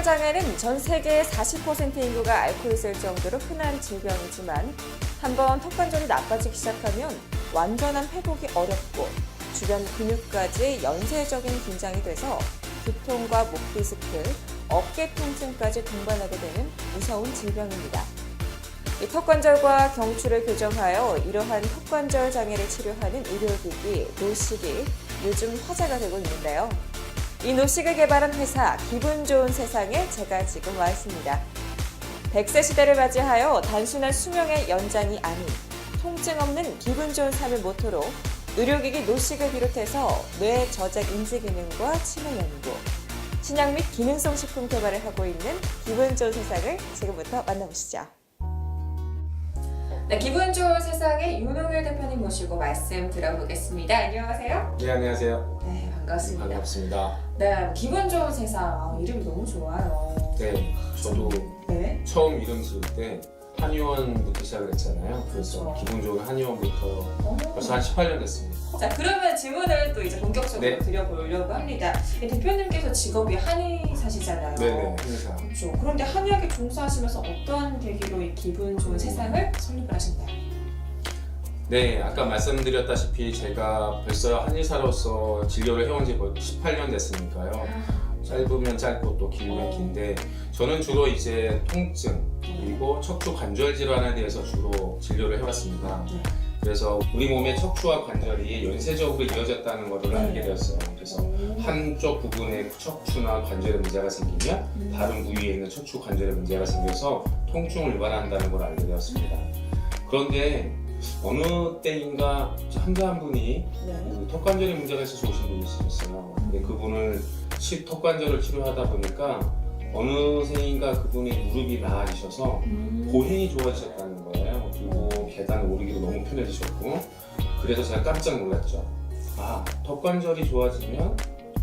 턱관절 장애는 전 세계 40% 인구가 앓고 있을 정도로 흔한 질병이지만 한번 턱 관절이 나빠지기 시작하면 완전한 회복이 어렵고 주변 근육까지 연쇄적인 긴장이 돼서 두통과 목 디스크, 어깨 통증까지 동반하게 되는 무서운 질병입니다. 이 턱관절과 경추를 교정하여 이러한 턱관절 장애를 치료하는 의료기기 노식이 요즘 화제가 되고 있는데요. 이 노식을 개발한 회사 기분 좋은 세상에 제가 지금 와 있습니다. 100세 시대를 맞이하여 단순한 수명의 연장이 아닌 통증 없는 기분 좋은 삶을 모토로 의료기기 노식을 비롯해서 뇌 저작 인지 기능과 치매 연구, 신약 및 기능성 식품 개발을 하고 있는 기분 좋은 세상을 지금부터 만나보시죠. 네, 기분 좋은 세상의 윤홍일 대표님 모시고 말씀 들어보겠습니다. 안녕하세요. 네 안녕하세요. 네, 반갑습니다. 반갑습니다. 네, 기분 좋은 세상. 아, 이름이 너무 좋아요. 네 저도 네. 처음 이름 지을 때 한의원부터 시작을 했잖아요. 그래서 그렇죠. 기분 좋은 한의원부터 어. 벌써 한 18년 됐습니다. 자, 그러면 질문을 또 이제 본격적으로 네. 드려보려고 합니다. 이 대표님께서 직업이 한의사시잖아요. 네네 한의사. 그렇죠. 그런데 한의학에 종사하시면서 어떤 계기로 이 기분 좋은 세상을 설립을 하신가요? 네 아까 말씀드렸다시피 제가 벌써 한의사로서 진료를 해온 지 18년 됐으니까요. 짧으면 짧고 또 길면 어. 긴데 저는 주로 이제 통증 그리고 척추 관절 질환에 대해서 주로 진료를 해왔습니다. 네. 그래서 우리 몸의 척추와 관절이 연쇄적으로 이어졌다는 것을 네. 알게 되었어요. 그래서 한쪽 부분에 척추나 관절에 문제가 생기면 음. 다른 부위에 있는 척추 관절에 문제가 생겨서 통증을 유발한다는 걸 알게 되었습니다. 그런데 어느 때인가 환자 한 분이 네. 그 턱관절에 문제가 있어서 오신 분이 있었어요. 근데 그분을 치- 턱관절을 치료하다 보니까 어느새인가 그분의 무릎이 나아지셔서 음. 보행이 좋아지셨다는 거예요. 그리고 계단 오르기도 너무 편해지셨고 그래서 제가 깜짝 놀랐죠. 아 턱관절이 좋아지면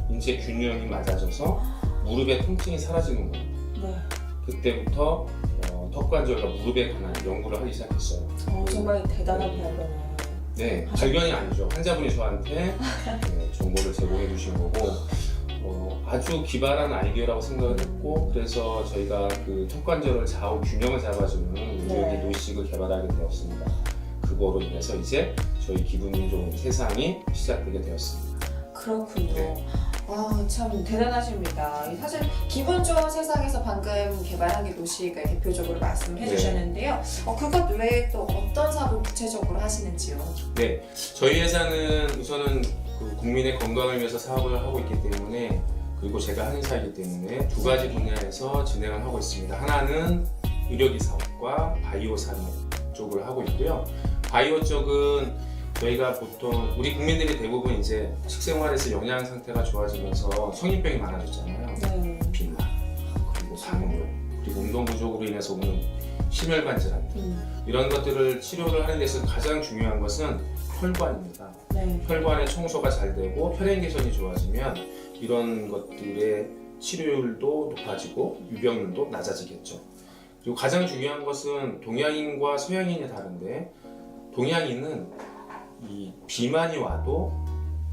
인체 균형이 맞아져서 무릎의 통증이 사라지는구나. 네. 그때부터 어, 턱관절과 무릎에 관한 연구를 하기 시작했어요. 어, 정말 대단한 발견을. 네, 발견이 아니죠. 환자분이 저한테 네, 정보를 제공해 주신 거고 어, 아주 기발한 아이디어라고 생각을 했고 그래서 저희가 그 턱관절을 좌우 균형을 잡아주는 의료기 네. 노식을 개발하게 되었습니다. 그거로 인해서 이제 저희 기분이 좋은 세상이 시작되게 되었습니다. 그렇군요. 네. 아, 참 대단하십니다. 이 사실 기분 좋은 세상에서 방금 개발한 게 노식을 대표적으로 말씀을 네. 해주셨는데요. 어, 그것 외에 또 어떤 사업을 구체적으로 하시는지요? 네, 저희 회사는 우선은 그 국민의 건강을 위해서 사업을 하고 있기 때문에 그리고 제가 한의사이기 때문에 두 가지 분야에서 진행을 하고 있습니다. 하나는 의료기 사업과 바이오 산업 쪽을 하고 있고요. 바이오 쪽은 저희가 보통 우리 국민들이 대부분 이제 식생활에서 영양 상태가 좋아지면서 성인병이 많아졌잖아요. 네. 비만 그리고 당뇨 그리고 운동 부족으로 인해서 오는 심혈관 질환 음, 이런 것들을 치료를 하는 데서 가장 중요한 것은 혈관입니다. 네. 혈관의 청소가 잘 되고 혈행 개선이 좋아지면 이런 것들의 치료율도 높아지고 유병률도 낮아지겠죠. 그리고 가장 중요한 것은 동양인과 서양인이 다른데 동양인은 이 비만이 와도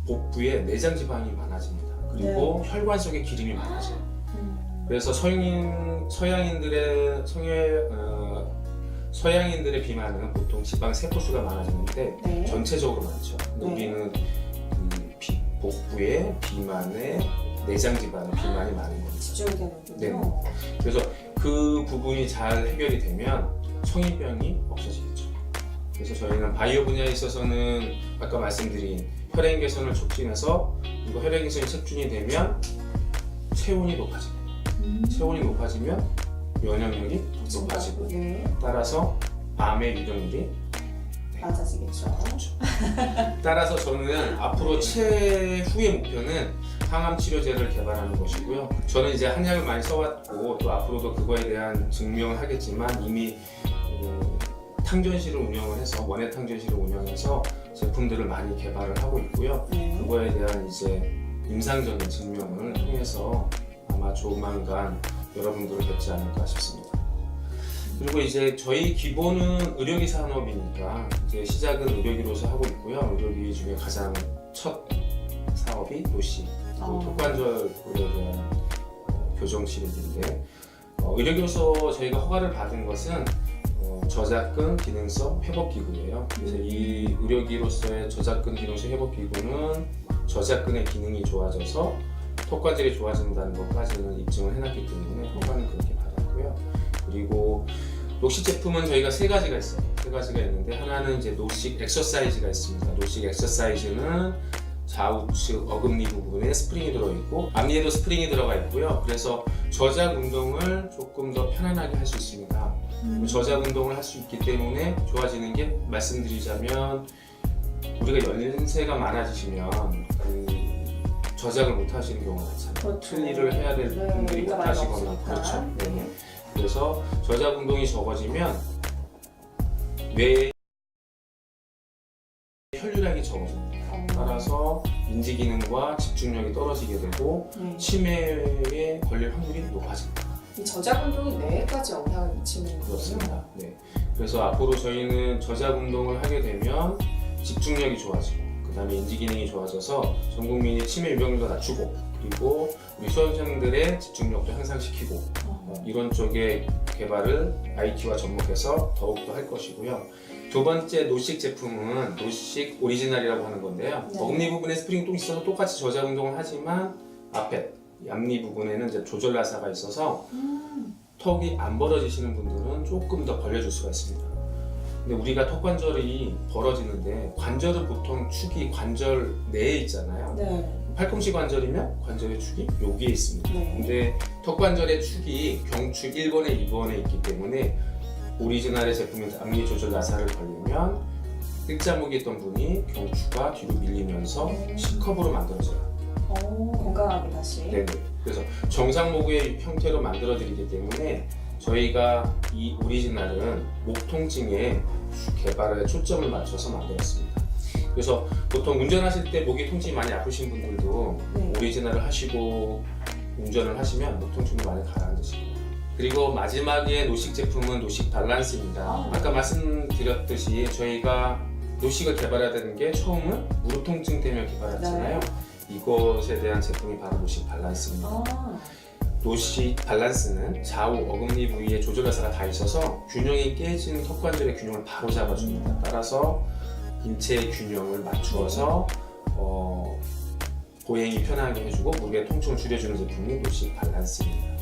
복부에 내장 지방이 많아집니다. 그리고 혈관 속에 기름이 많아져요. 음, 그래서 서양 서양인들의 성의 어, 서양인들의 비만은 보통 지방 세포수가 많아지는데 네. 전체적으로 많죠. 네. 우리는 이 비- 복부에 비만에 내장 지방에 비만이 많은 거죠. 집중이 되는군요. 네. 그래서 그 부분이 잘 해결이 되면 성인병이 없어지겠죠. 그래서 저희는 바이오 분야에 있어서는 아까 말씀드린 혈행 개선을 촉진해서 그리고 혈행 개선이 촉진이 되면 체온이 높아집니다. 음. 체온이 높아지면 면역력이 높아지고 네. 따라서 암의 유병률이 맞아지겠죠. 그렇죠. 따라서 저는 앞으로 최후의 목표는 항암 치료제를 개발하는 것이고요. 저는 이제 한약을 많이 써왔고 또 앞으로도 그거에 대한 증명을 하겠지만 이미 어, 탕전실을 운영을 해서 원예 탕전실을 운영해서 제품들을 많이 개발을 하고 있고요. 네. 그거에 대한 이제 임상적인 증명을 통해서 아마 조만간 여러분들을 뵙지 않을까 싶습니다. 그리고 이제 저희 기본은 의료기 산업이니까 이제 시작은 의료기로서 하고 있고요. 의료기 중에 가장 첫 사업이 그리고 어. 턱관절에 대한 어, 교정 치료기인데 어, 의료교서 저희가 허가를 받은 것은 어, 저작근 기능성 회복 기구예요. 그래서 이 의료기로서의 저작근 기능성 회복 기구는 저작근의 기능이 좋아져서 턱관절이 좋아진다는 것까지는 입증을 해놨기 때문에 허가는 그렇게 받았고요. 그리고 녹식 제품은 저희가 세 가지가 있어요. 세 가지가 있는데 하나는 이제 녹식 엑서사이즈가 있습니다. 녹식 엑서사이즈는 좌우측 어금니 부분에 스프링이 들어있고 앞니에도 스프링이 들어가 있고요. 그래서 저작 운동을 조금 더 편안하게 할 수 있습니다. 음. 저작 운동을 할 수 있기 때문에 좋아지는 게 말씀드리자면 우리가 연세가 많아지시면 그 저작을 못 하시는 경우가 많잖아요. 그렇죠. 큰 일을 해야 될 네, 분들이 못 하시거나. 그렇죠. 네. 네. 그래서 저작 운동이 적어지면 뇌 혈류량이 적어집니다. 어. 따라서 인지 기능과 집중력이 떨어지게 되고 네. 치매에 걸릴 확률이 높아집니다. 이 저작 운동이 뇌에까지 영향을 미치는 거군요. 그렇습니다. 네. 그래서 앞으로 저희는 저작 운동을 하게 되면 집중력이 좋아지고 그다음에 인지 기능이 좋아져서 전 국민이 치매 유병률도 낮추고 그리고 우리 수험생들의 집중력도 향상시키고 어. 어, 이런 쪽의 개발을 IT와 접목해서 더욱더 할 것이고요. 두 번째 노식 제품은 노식 오리지널이라고 하는 건데요. 네. 어금니 부분에 스프링이 또 있어서 똑같이 저작 운동을 하지만 앞에 이 앞니 부분에는 이제 조절 나사가 있어서 음. 턱이 안 벌어지시는 분들은 조금 더 벌려줄 수가 있습니다. 근데 우리가 턱 관절이 벌어지는데 관절은 보통 축이 관절 내에 있잖아요. 네. 팔꿈치 관절이면 관절의 축이 여기에 있습니다. 네. 근데 턱 관절의 축이 경축 1번에 2번에 있기 때문에 오리지널의 제품인 앞니 조절 나사를 걸리면 뜰자목이 있던 분이 경추가 뒤로 밀리면서 음. C컵으로 만들어져요. 어, 건강하게 다시. 네네. 그래서 정상 목의 형태로 만들어 드리기 때문에 저희가 이 오리지널은 목 통증에 개발에 초점을 맞춰서 만들었습니다. 그래서 보통 운전하실 때 목이 통증이 많이 아프신 분들도 네. 오리지널을 하시고 운전을 하시면 목 통증도 많이 가라앉으실 거예요. 그리고 마지막에 노식 제품은 노식 밸런스입니다. 아. 아까 말씀드렸듯이 저희가 노식을 개발해야 되는 게 처음은 무릎 통증 때문에 개발했잖아요. 이것에 대한 제품이 바로 노식 밸런스입니다. 아, 노식 밸런스는 좌우 어금니 부위에 조절 가사가 다 있어서 균형이 깨진 턱 관절의 균형을 바로 잡아줍니다. 따라서 인체의 균형을 맞추어서 어, 보행이 편하게 해주고 무릎의 통증을 줄여주는 제품이 노식 밸런스입니다.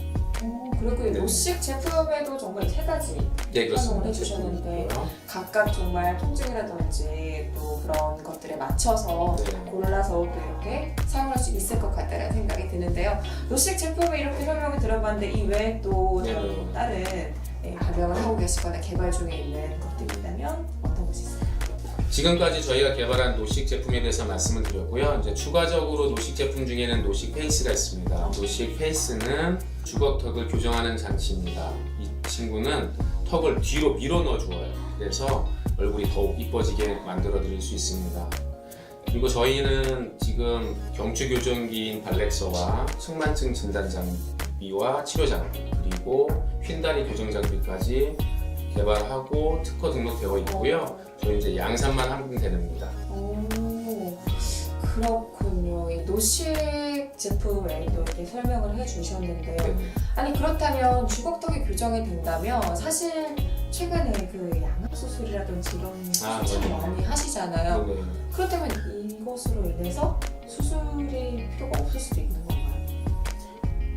어, 그리고 이 네. 노식 제품에도 정말 세 가지 네 설명을. 해주셨는데. 있고요. 각각 정말 통증이라든지 또 그런 것들에 맞춰서 네. 골라서 또 이렇게 사용할 수 있을 것 같다는 생각이 드는데요. 노식 제품을 이렇게 설명을 들어봤는데 이 외에 또 네. 다른, 다른 예, 발명을 하고 계시거나 개발 중에 있는 것들이 있다면? 지금까지 저희가 개발한 노식 제품에 대해서 말씀을 드렸고요. 이제 추가적으로 노식 제품 중에는 노식 페이스가 있습니다. 노식 페이스는 주걱턱을 교정하는 장치입니다. 이 친구는 턱을 뒤로 밀어 넣어 주어요. 그래서 얼굴이 더욱 이뻐지게 만들어 드릴 수 있습니다. 그리고 저희는 지금 경추 교정기인 발렉서와 측만증 진단 장비와 치료 장비 그리고 휜다리 교정 장비까지 개발하고 특허 등록되어 있고요. 저희 이제 양산만 하면 됩니다. 오, 그렇군요. 이 노식 제품을 또 이렇게 설명을 해주셨는데 네. 아니 그렇다면 주걱턱이 교정이 된다면 사실 최근에 그 양악 수술이라든지 이런 아, 수술 맞아요. 많이 하시잖아요. 네. 그렇다면 이것으로 인해서 수술이 필요가 없을 수도 있는 건가요?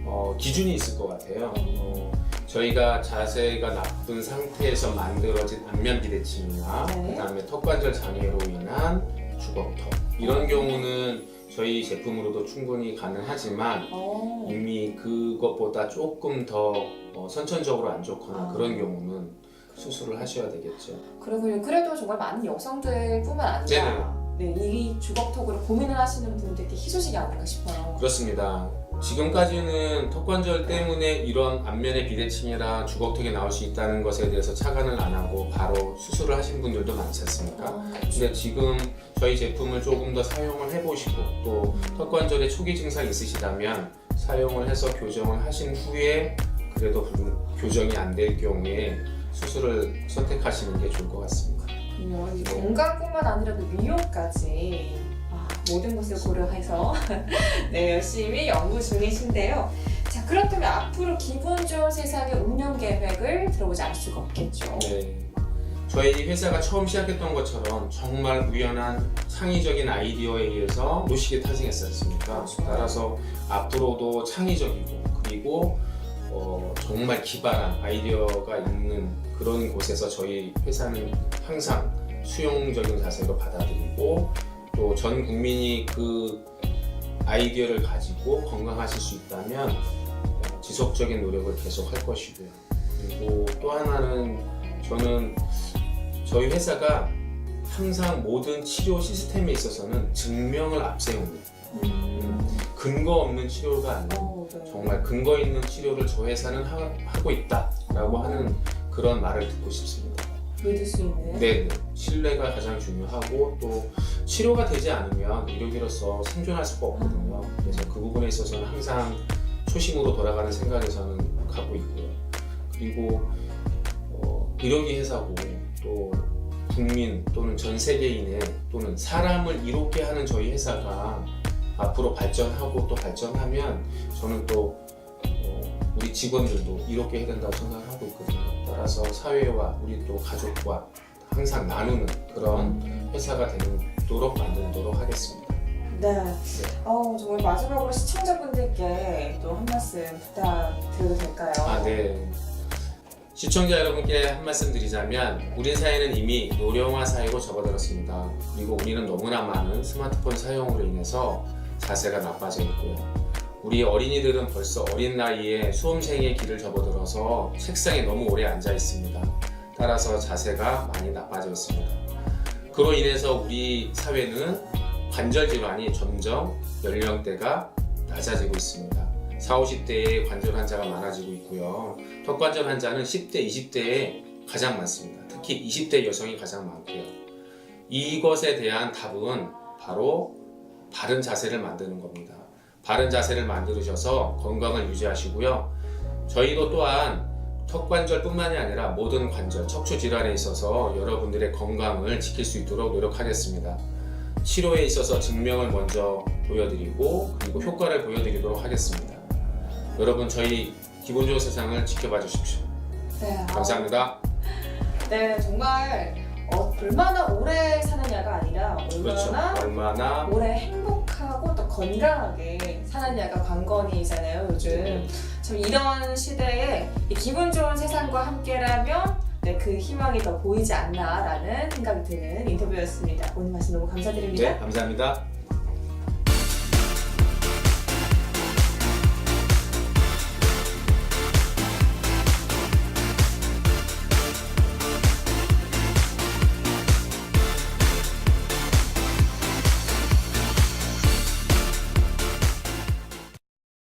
어, 기준이 있을 것 같아요. 어, 저희가 자세가 나쁜 상태에서 만들어진 안면 비대칭이나 네. 그다음에 턱관절 장애로 인한 주걱턱 이런 경우는 저희 제품으로도 충분히 가능하지만 어, 이미 그것보다 조금 더 어, 선천적으로 안 좋거나 아. 그런 경우는 수술을 하셔야 되겠죠. 그러군요. 그래도 정말 많은 여성들뿐만 아니라 네, 이 주걱턱으로 고민을 하시는 분들이 희소식이 아닌가 싶어요. 그렇습니다. 지금까지는 턱관절 때문에 이런 앞면의 비대칭이라 주걱턱이 나올 수 있다는 것에 대해서 착안을 안 하고 바로 수술을 하신 분들도 많지 않습니까? 아, 근데 지금 저희 제품을 조금 더 사용을 해보시고 또 턱관절에 초기 증상이 있으시다면 사용을 해서 교정을 하신 후에 그래도 불- 교정이 안 될 경우에 수술을 선택하시는 게 좋을 것 같습니다. 건강뿐만 아니라 아, 모든 것을 고려해서 네, 열심히 연구 중이신데요. 자, 자, 그렇다면 앞으로 기분 좋은 세상의 운영 계획을 들어보지 않을 수가 없겠죠. 네. 저희 회사가 처음 시작했던 것처럼 정말 우연한 창의적인 아이디어에 의해서 노식이? 그렇죠. 따라서 앞으로도 창의적이고 그리고 어, 정말 기발한 아이디어가 있는 그런 곳에서 저희 회사는 항상 수용적인 자세로 받아들이고 또 전 국민이 그 아이디어를 가지고 건강하실 수 있다면 어, 지속적인 노력을 계속 할 것이고요. 그리고 또 하나는 저는 저희 회사가 항상 모든 치료 시스템에 있어서는 증명을 앞세웁니다. 음. 근거 없는 치료가 아니라 어, 네. 정말 근거 있는 치료를 저 회사는 하, 고 있다라고 하는 그런 말을 듣고 싶습니다. 믿을 수 있는. 네, 신뢰가 가장 중요하고 또 치료가 되지 않으면 의료기로서 생존할 수가 없거든요. 그래서 그 부분에 있어서는 항상 초심으로 돌아가는 생각에 저는 갖고 있고요. 그리고 어, 의료기 회사고 또 국민 또는 전 세계인의 또는 사람을 이롭게 하는 저희 회사가 앞으로 발전하고 또 발전하면 저는 또 어, 우리 직원들도 이롭게 해야 된다고 생각을 하고 있거든요. 따라서 사회와 우리 또 가족과 항상 나누는 그런 회사가 되도록 만들도록 하겠습니다. 네. 어, 정말 마지막으로 시청자분들께 또 한 말씀 부탁드려도 될까요? 아, 네. 시청자 여러분께 한 말씀 드리자면 우리 사회는 이미 노령화 사회로 접어들었습니다. 그리고 우리는 너무나 많은 스마트폰 사용으로 인해서 자세가 나빠져 있고요. 우리 어린이들은 벌써 어린 나이에 수험생의 길을 접어들어서 책상에 너무 오래 앉아 있습니다. 따라서 자세가 많이 나빠져 있습니다. 그로 인해서 우리 사회는 관절 질환이 점점 연령대가 낮아지고 있습니다. 40, 50대에 관절 환자가 많아지고 있고요. 턱관절 환자는 10대, 20대에 가장 많습니다. 특히 20대 여성이 가장 많고요. 이것에 대한 답은 바로 바른 자세를 만드는 겁니다. 바른 자세를 만들으셔서 건강을 유지하시고요. 저희도 또한 턱관절뿐만이 아니라 모든 관절, 척추 질환에 있어서 여러분들의 건강을 지킬 수 있도록 노력하겠습니다. 치료에 있어서 증명을 먼저 보여드리고 그리고 효과를 보여드리도록 하겠습니다. 여러분 저희 기본 좋은 세상을 지켜봐 주십시오. 네. 아, 감사합니다. 네, 정말 어, 얼마나 오래 사느냐가 아니라 그렇죠. 얼마나 얼마나 오래 행복하고 또 건강하게 사느냐가 관건이잖아요, 요즘. 참 이런 시대에 이 기분 좋은 세상과 함께라면 네, 그 희망이 더 보이지 않나라는 생각이 드는 인터뷰였습니다. 오늘 말씀 너무 감사드립니다. 네 감사합니다.